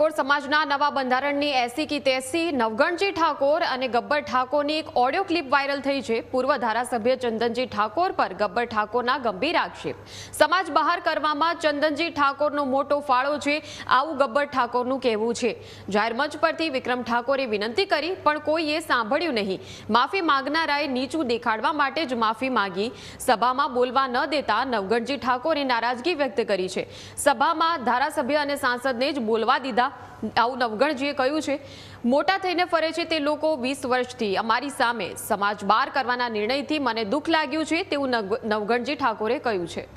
ઠાકોર સમાજના નવા બંધારણની એસી કી તેસી, નવગણજી ઠાકોર અને ગબ્બર ઠાકોરની એક ઓડિયો ક્લિપ વાયરલ થઈ છે. પૂર્વ ધારાસભ્ય ચંદનજી ઠાકોર પર ગબ્બર ઠાકોરના ગંભીર આક્ષેપ. સમાજ બહાર કરવામાં ચંદનજી ઠાકોરનો મોટો ફાળો છે. આવું ગબ્બર ઠાકોરનું કહેવું છે. જાહેર મંચ પરથી વિક્રમ ઠાકોરે વિનંતી કરી, પણ કોઈએ સાંભળ્યું નહીં. માફી માંગનારાએ નીચું દેખાડવા માટે જ માફી માંગી. સભામાં બોલવા ન દેતા નવગણજી ઠાકોરે નારાજગી વ્યક્ત કરી છે. સભામાં ધારાસભ્ય અને સાંસદને જ બોલવા દીધા. આવું નવગણજીએ કહ્યું છે. મોટા થઈને ફરે છે તે લોકો વીસ વર્ષથી. અમારી સામે સમાજ બહાર કરવાના નિર્ણયથી મને દુઃખ લાગ્યું છે તેવું નવ- નવગણજી ઠાકોરે કહ્યું છે.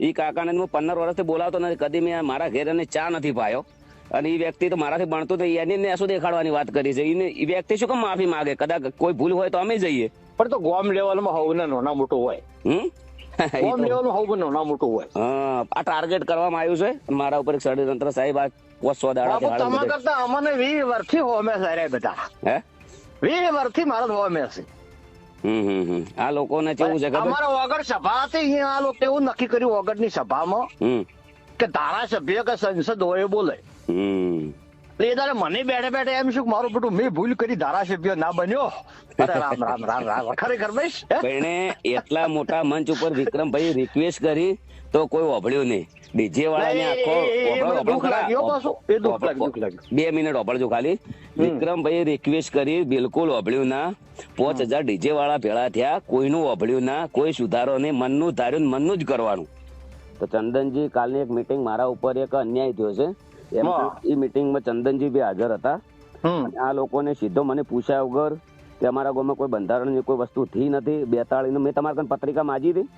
એ કાકાને હું પંદર વર્ષથી બોલાવતો નથી. કદી મેં મારા ઘેર એને ચા નથી પાયો. અને એ વ્યક્તિ તો મારાથી ભણતો તો એની શું દેખાડવાની વાત કરી છે? એને એ વ્યક્તિ શું કેમ માફી માગે? કદાચ કોઈ ભૂલ હોય તો અમે જઈએ. પણ તો ગોમ લેવલમાં હોવું ને નાના મોટું હોય. હમ? ગોમ લેવલમાં હોવું નાના મોટું હોય. હા, આ ટાર્ગેટ કરવામાં આવ્યું છે? મારા ઉપર એક ષડયંત્ર સાહેબ આ પોસો દાડા તમારા કરતા અમને વી વર્ષથી હોમે છે રે બધા. હે? વી વર્ષથી મારા હોમે છે આ લોકોને કેવું છે કે અમારા વગર સભા હતી આ લોકો એવું નક્કી કર્યું વગરની સભામાં હમ. કે ધારાસભ્ય કે સંસદ હોય બોલે. હમ. એ દાડે મને બેઠે બેઠે એમ શું મારું બેટું મેં ભૂલ કરી ધારાસભ્ય ના બન્યો અરે રામ રામ રામ રામ ખરેખર ભાઈ? એને એટલા મોટા મંચ ઉપર વિક્રમભાઈ રિક્વેસ્ટ કરી તો કોઈ ઓભળ્યું નહીં ડીજે વાળાને આખો. બે મિનિટ ઓભળજો ખાલી વિક્રમભાઈ રિક્વેસ્ટ કરી બિલકુલ ઓભળ્યું ના પાંચ હજાર ડીજે વાળા ભેળા થયા કોઈનું ઓભળ્યું ના કોઈ સુધારો નહીં મનનું ધાર્યું મનનું જ કરવાનું તો ચંદનજી કાલની એક મીટિંગ મારા ઉપર એક અન્યાય થયો છે. એ મિટિંગમાં ચંદનજી બી હાજર હતા. આ લોકોને સીધો મને પૂછ્યા વગર કે અમારા ગામમાં કોઈ બંધારણની કોઈ વસ્તુ થઈ નથી બેતાળી મેં તમારા કન પત્રિકા માગી હતી.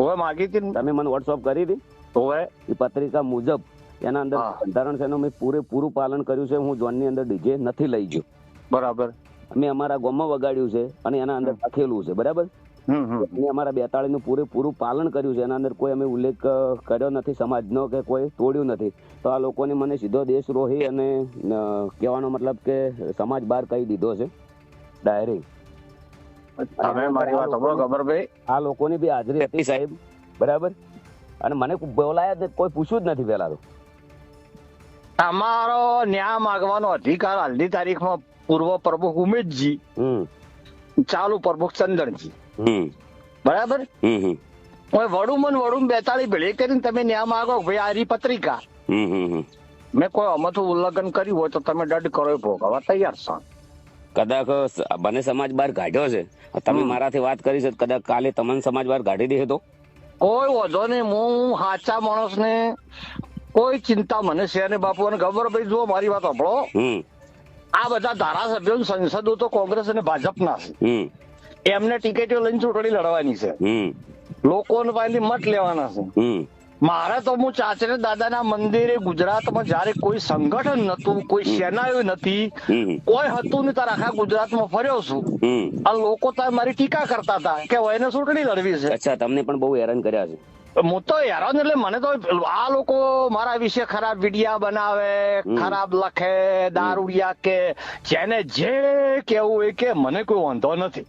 હવે માગી હતી તમે મને વોટ્સઅપ કરી હતી. હવે? એ પત્રિકા મુજબ એના અંદર બંધારણ છે એનું મેં પૂરેપૂરું પાલન કર્યું છે. હું જોનની અંદર ડીજે નથી લઈ ગયો. બરાબર. મેં અમારા ગામમાં વગાડ્યું છે અને એના અંદર લખેલું છે. બરાબર? હમ અમારા બેતાળી નું પૂરેપૂરું પાલન કર્યું છે. એના અંદર કોઈ અમે ઉલ્લેખ કર્યો નથી સમાજનો કે કોઈ તોડ્યું નથી. તો આ લોકોને મને સીધો દેશદ્રોહી અને કહેવાનો મતલબ કે સમાજ બહાર કહી દીધો છે. ડાયરી તમે મારી વાત સાંભળો ગબરભાઈ આ લોકોની બી હાજરી હતી સાહેબ. બરાબર? અને મને બોલાયા જ કોઈ પૂછ્યું જ નથી પેલા તો. તમારો ન્યાય માંગવાનો અધિકાર હાલની તારીખમાં પૂર્વ પ્રમુખ ઉમેશજી હમ. ચાલુ પ્રમુખ ચંદનજી. બરાબર? હવે વડું મન વડું બેતાળી ભેળી. કરીને તમે ન્યા માગો ભાઈ આરી પત્રિકા મેં કોઈ અમથું ઉલ્લંઘન કર્યું હોય તો તમે દંડ કરો ભોગવવા તૈયાર છો. કદાચ બને સમાજ બહાર કાઢ્યો છે. તમે મારાથી વાત કરી છે કદાચ કાલે તમને સમાજ બહાર કાઢી દે તો? કોઈ વધો નહીં. હું સાચા માણસને કોઈ ચિંતા મને છે ને બાપુ. અને ગબરભાઈ જુઓ મારી વાત સાંભળો. હમ. આ બધા ધારાસભ્યો સંસદો તો કોંગ્રેસ અને ભાજપના છે. એમને ટિકિટો લઈને ચૂંટણી લડવાની છે. લોકો લોકોને પાસેથી મત લેવાના છે. મારે તો હું ચાચરે દાદાના મંદિરે ગુજરાતમાં જયારે કોઈ સંગઠન નતું કોઈ સેનાઓ નથી કોઈ હતું નહીં તારે આખા ગુજરાતમાં ફર્યો છું. આ લોકો તાર મારી ટીકા કરતા હતા કે એને ચૂંટણી લડવી છે. અચ્છા તમને પણ બહુ હેરાન કર્યા છે. હું તો હેરાન એટલે મને તો આ લોકો મારા વિશે ખરાબ વિડિયા બનાવે ખરાબ લખે દારૂડિયા કે જેને જે કેવું એ કે મને કોઈ વાંધો નથી.